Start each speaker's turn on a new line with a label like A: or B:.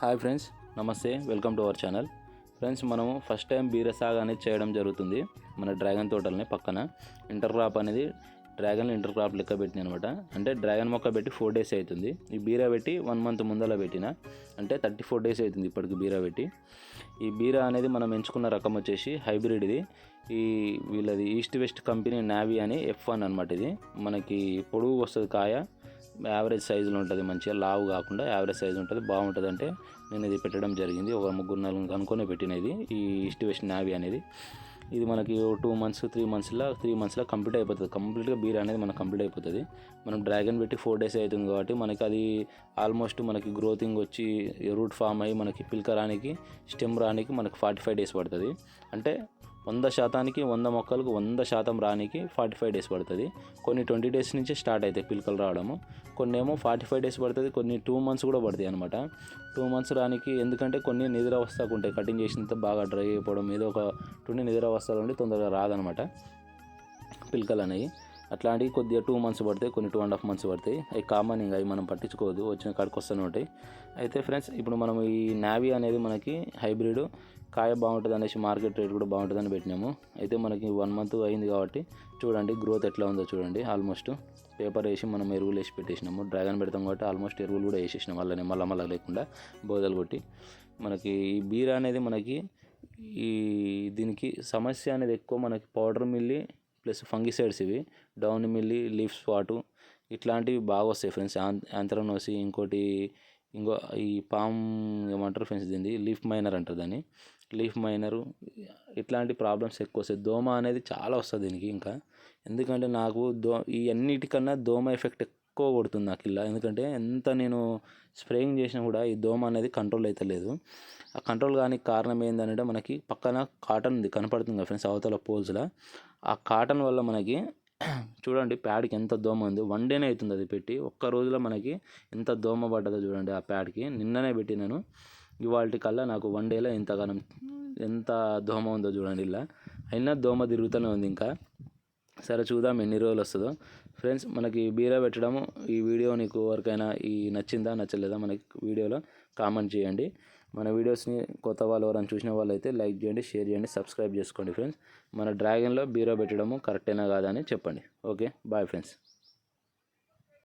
A: Hi friends నమస్తే welcome to our channel. Friends మనము first time బీరసాగా అనేది చేయడం జరుగుతుంది. మన డ్రాగన్ తోటలని పక్కన. ఇంటర్ క్రాప్ అనేది డ్రాగన్ ఇంటర్ క్రాప్ లెక్క పెట్టింది అనమాట. అంటే డ్రాగన్ మొక్క పెట్టి ఫోర్ డేస్ అవుతుంది. ఈ బీరా పెట్టి వన్ మంత్ ముందర పెట్టిన. అంటే థర్టీ ఫోర్ డేస్ అవుతుంది ఇప్పటికి బీరా పెట్టి. ఈ బీరా అనేది మనం ఎంచుకున్న రకం వచ్చేసి హైబ్రిడ్ ఇది. ఈ వీళ్ళది ఈస్ట్ వెస్ట్ కంపెనీ నావీ అని ఎఫ్ వన్ అనమాట ఇది. మనకి పొడుగు వస్తుంది కాయ. యావరేజ్ సైజులో ఉంటుంది మంచిగా లావు కాకుండా యావరేజ్ సైజు ఉంటుంది బాగుంటుంది అంటే నేను ఇది పెట్టడం జరిగింది. ఒక ముగ్గురు నలుగురు అనుకునే పెట్టినది ఈ ఈస్ట్ వెస్ట్ నావీ అనేది. ఇది మనకి టూ మంత్స్ త్రీ మంత్స్లో త్రీ మంత్స్లో కంప్లీట్ అయిపోతుంది. కంప్లీట్గా బీర్ అనేది మనకు కంప్లీట్ అయిపోతుంది. మనం డ్రాగన్ పెట్టి ఫోర్ డేస్ అవుతుంది కాబట్టి మనకి అది ఆల్మోస్ట్ మనకి గ్రోతింగ్ వచ్చి రూట్ ఫామ్ అయ్యి మనకి పిల్క రానికి స్టెమ్ రానికి మనకి ఫార్టీ ఫైవ్ డేస్ పడుతుంది. అంటే వంద శాతానికి వంద మొక్కలకు వంద శాతం రానికి ఫార్టీ ఫైవ్ డేస్ పడుతుంది. కొన్ని ట్వంటీ డేస్ నుంచి స్టార్ట్ అవుతాయి పిలకలు రావడము. కొన్ని ఏమో ఫార్టీ ఫైవ్ డేస్ పడుతుంది కొన్ని టూ మంత్స్ కూడా పడతాయి అనమాట టూ మంత్స్ రానికి ఎందుకంటే కొన్ని నిద్రావస్థకు ఉంటాయి. కటింగ్ చేసినంత బాగా డ్రై అయిపోవడం ఏదో ఒక ట్వంటీ నిద్రావస్థలు ఉండి తొందరగా రాదనమాట పిలకలు అనేవి. అట్లాంటివి కొద్దిగా టూ మంత్స్ పడతాయి కొన్ని టూ అండ్ హాఫ్ మంత్స్ పడతాయి. అవి కామన్ ఇంకా అవి మనం పట్టించుకోవద్దు వచ్చిన కాడికి వస్తూనే ఉంటాయి. అయితే ఫ్రెండ్స్ ఇప్పుడు మనం ఈ నావీ అనేది మనకి హైబ్రిడ్ కాయ బాగుంటుంది అనేసి మార్కెట్ రేట్ కూడా బాగుంటుందని పెట్టినాము. అయితే మనకి వన్ మంత్ అయింది కాబట్టి చూడండి గ్రోత్ ఎట్లా ఉందో చూడండి. ఆల్మోస్ట్ పేపర్ వేసి మనం ఎరువులు వేసి పెట్టేసినాము. డ్రాగన్ పెడతాం కాబట్టి ఆల్మోస్ట్ ఎరువులు కూడా వేసేసినాం వాళ్ళని మళ్ళా మళ్ళా లేకుండా బోదలు కొట్టి. మనకి ఈ బీర అనేది మనకి ఈ దీనికి సమస్య అనేది ఎక్కువ మనకి పౌడర్ మిల్లి ప్లస్ ఫంగిసైడ్స్ ఇవి డౌన్ మిల్లి లీఫ్ స్పాటు ఇట్లాంటివి బాగా వస్తాయి ఫ్రెండ్స్. యాంథ్రనోసి ఇంకోటి ఇంకో ఈ పామ్ ఏమంటారు ఫ్రెండ్స్ దీన్ని? లీఫ్ మైనర్ అంటారు దాన్ని. లీఫ్ మైనరు ఇట్లాంటి ప్రాబ్లమ్స్ ఎక్కువ వస్తాయి. దోమ అనేది చాలా వస్తుంది దీనికి ఇంకా. ఎందుకంటే నాకు దో ఈ అన్నిటికన్నా దోమ ఎఫెక్ట్ ఎక్కువ కొడుతుంది నాకు ఇలా. ఎందుకంటే ఎంత నేను స్ప్రేయింగ్ చేసినా కూడా ఈ దోమ అనేది కంట్రోల్ అయితే లేదు ఆ కంట్రోల్ కానీ కారణం ఏంటంటే మనకి పక్కన కాటన్ ఉంది కనపడుతుంది ఫ్రెండ్స్ అవతల పోల్స్లో ఆ కాటన్ వల్ల మనకి చూడండి ప్యాడ్కి ఎంత దోమ ఉంది. వన్ డేనే అవుతుంది అది పెట్టి. ఒక్క రోజులో మనకి ఎంత దోమ పడ్డదో చూడండి ఆ ప్యాడ్కి. నిన్ననే పెట్టినాను ఇవాళ కల్లా నాకు వన్ డేలో ఇంతగానం ఎంత దోమ ఉందో చూడండి ఇలా. అయినా దోమ తిరుగుతూనే ఉంది ఇంకా. సరే చూద్దాం ఎన్ని రోజులు వస్తుందో. ఫ్రెండ్స్ మనకి బీరా పెట్టడము ఈ వీడియో నీకు ఎవరికైనా ఈ నచ్చిందా నచ్చలేదా మనకి వీడియోలో కామెంట్ చేయండి. మన వీడియోస్ని కొత్త వాళ్ళు ఎవరైనా చూసిన వాళ్ళైతే లైక్ చేయండి షేర్ చేయండి సబ్స్క్రైబ్ చేసుకోండి. ఫ్రెండ్స్ మన డ్రాగన్లో బీరో పెట్టడము కరెక్టేనా కాదని చెప్పండి. Okay bye friends